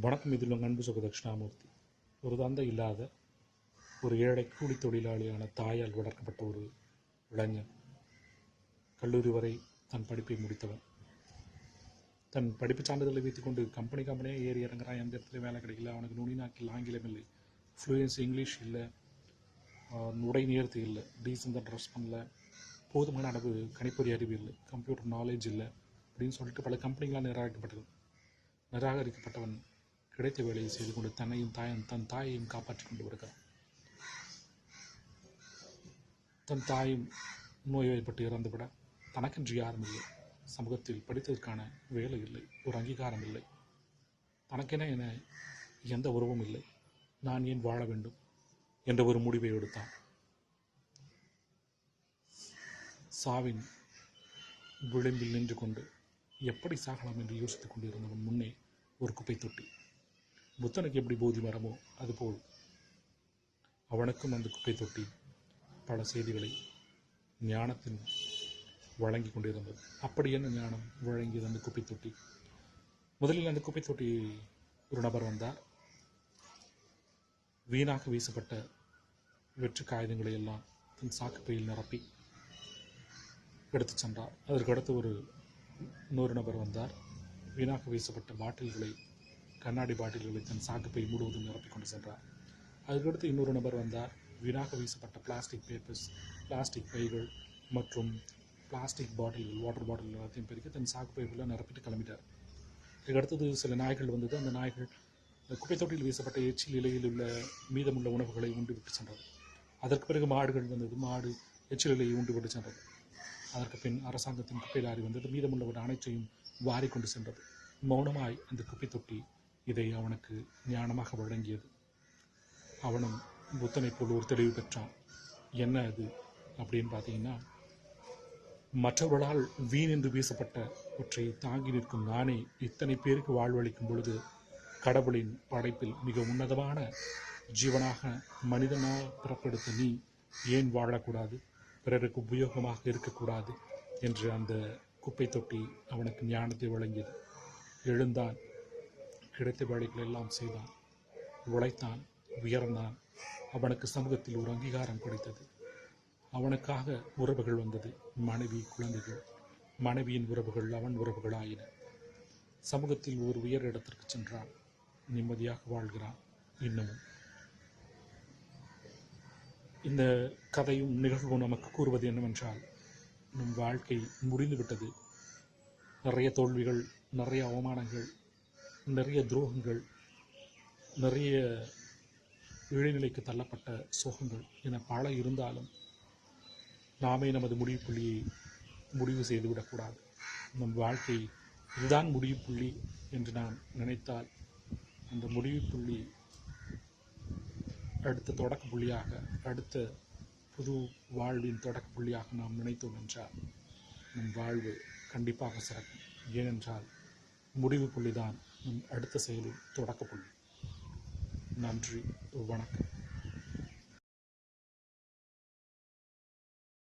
வணக்கம் இதில் உங்கள் அன்பு சுக தட்சிணாமூர்த்தி. ஒரு தந்தை இல்லாத ஒரு ஏழை கூலி தொழிலாளியான தாயால் வளர்க்கப்பட்ட ஒரு இளைஞன். கல்லூரி வரை தன் படிப்பை முடித்தவன். தன் படிப்பு சான்றிதழை வைத்துக்கொண்டு கம்பெனி கம்பெனியாக ஏறி இறங்குறான். எந்த இடத்துல வேலை கிடைக்கல. அவனுக்கு நுனி நாக்கில் ஆங்கிலம் இல்லை. ஃப்ளூயன்ஸ் இங்கிலீஷ் இல்லை. உடை நேர்த்தி இல்லை. டீசெண்டாக ட்ரெஸ் பண்ணல. போதுமான அளவு கணிப்பொறி அறிவு இல்லை. கம்ப்யூட்டர் நாலேஜ் இல்லை. அப்படின்னு சொல்லிட்டு பல கம்பெனிகளால் நிராகரிக்கப்பட்டது நிராகரிக்கப்பட்டவன் கிடைத்த வேலையை செய்து கொண்டு தன்னையும் தாயும் தன் தாயையும் காப்பாற்றிக் கொண்டு வருகிறான் தன் தாயும் நோய்வாய்ப்பட்டு இறந்துவிட தனக்கென்று யாரும் இல்லை. சமூகத்தில் படித்ததற்கான வேலை இல்லை. ஒரு அங்கீகாரம் இல்லை. தனக்கென என எந்த உறவும் இல்லை. நான் ஏன் வாழ வேண்டும் என்ற ஒரு முடிவை எடுத்தான். சாவின் விளிம்பில் நின்று கொண்டு எப்படி சாகலாம் என்று யோசித்துக் கொண்டிருந்தவன் முன்னே ஒரு குப்பை தொட்டி புத்தனுக்கு எப்படி போதி மரமோ அதுபோல் அவனுக்கும் அந்த குப்பை தொட்டி பல செய்திகளை ஞானத்தின் வழங்கி கொண்டிருந்தது. அப்படி என்ன ஞானம் வழங்கியது அந்த குப்பை தொட்டி? முதலில் அந்த குப்பை தொட்டி ஒரு நபர் வந்தார். வீணாக வீசப்பட்ட வெற்று காகிதங்களை எல்லாம் தன் சாக்குப்பையில் நிரப்பி எடுத்து சென்றார். அதற்கு அடுத்து ஒரு இன்னொரு நபர் வந்தார். வீணாக வீசப்பட்ட பாட்டில்களை கண்ணாடி பாட்டில்களை தன் சாக்குப்பை முழுவதும் நிரப்பிக்கொண்டு சென்றார். அதுக்கடுத்து இன்னொரு நபர் வந்தார். வீணாக வீசப்பட்ட பிளாஸ்டிக் பேப்பர்ஸ் பிளாஸ்டிக் பைகள் மற்றும் பிளாஸ்டிக் பாட்டில்கள் வாட்டர் பாட்டில் எல்லாத்தையும் பெருக்கி தன் சாக்கு பைகளை நிரப்பிட்டு கிளம்பிட்டார். இதுக்கடுத்தது சில நாய்கள் வந்தது. அந்த நாய்கள் இந்த குப்பை தொட்டியில் வீசப்பட்ட எச்சில் இலையில் உள்ள மீதமுள்ள உணவுகளை உண்டு விட்டு சென்றது. அதற்கு பிறகு மாடுகள் வந்தது. மாடு எச்சில் இலையை உண்டு விட்டு சென்றது. அதற்கு பின் அரசாங்கத்தின் குப்பை லாரி வந்தது. மீதமுள்ளவர் அனைத்தையும் வாரி கொண்டு சென்றது. மௌனமாய் அந்த குப்பை தொட்டி இதை அவனுக்கு ஞானமாக வழங்கியது. அவனும் புத்தனைப் போல் ஒரு தெளிவு பெற்றான். என்ன அது? அப்படின்னு பார்த்தீங்கன்னா மற்றவர்களால் வீண் என்று வீசப்பட்டவற்றை தாங்கி நிற்கும் நானே இத்தனை பேருக்கு வாழ்வளிக்கும் பொழுது கடவுளின் படைப்பில் மிக உன்னதமான ஜீவனாக மனிதனாக பிறப்பெடுத்த நீ ஏன் வாழக்கூடாது? பிறருக்கு உபயோகமாக இருக்கக்கூடாது? என்று அந்த குப்பை தொட்டி அவனுக்கு ஞானத்தை வழங்கியது. எழுந்தான் கிடைத்த வேலைகள் எல்லாம் செய்தான். உழைத்தான் உயர்ந்தான். அவனுக்கு சமூகத்தில் ஒரு அங்கீகாரம் கிடைத்தது. அவனுக்காக உறவுகள் வந்தது. மனைவி குழந்தைகள். மனைவியின் உறவுகள் அவன் உறவுகள் ஆயின சமூகத்தில் ஒரு உயர் இடத்திற்கு சென்றான். நிம்மதியாக வாழ்கிறான் இன்னமும். இந்த கதையும் நிகழ்வும் நமக்கு கூறுவது என்னவென்றால் நம் வாழ்க்கை முடிந்துவிட்டது. நிறைய தோல்விகள் நிறைய அவமானங்கள் நிறைய துரோகங்கள் நிறைய இழைநிலைக்கு தள்ளப்பட்ட சோகங்கள் என பல இருந்தாலும் நாமே நமது முடிவு புள்ளியை முடிவு செய்துவிடக்கூடாது நம் வாழ்க்கை இதுதான் முடிவு புள்ளி என்று நாம் நினைத்தால் அந்த முடிவு புள்ளி அடுத்த தொடக்க புள்ளியாக அடுத்த புது வாழ்வின் தொடக்க புள்ளியாக நாம் நினைத்தோம் என்றால் நம் வாழ்வு கண்டிப்பாக சிறக்கும். ஏனென்றால் முடிவு புள்ளிதான் நம் அடுத்த செயலில் தொடக்கப்படும் நன்றி வணக்கம்.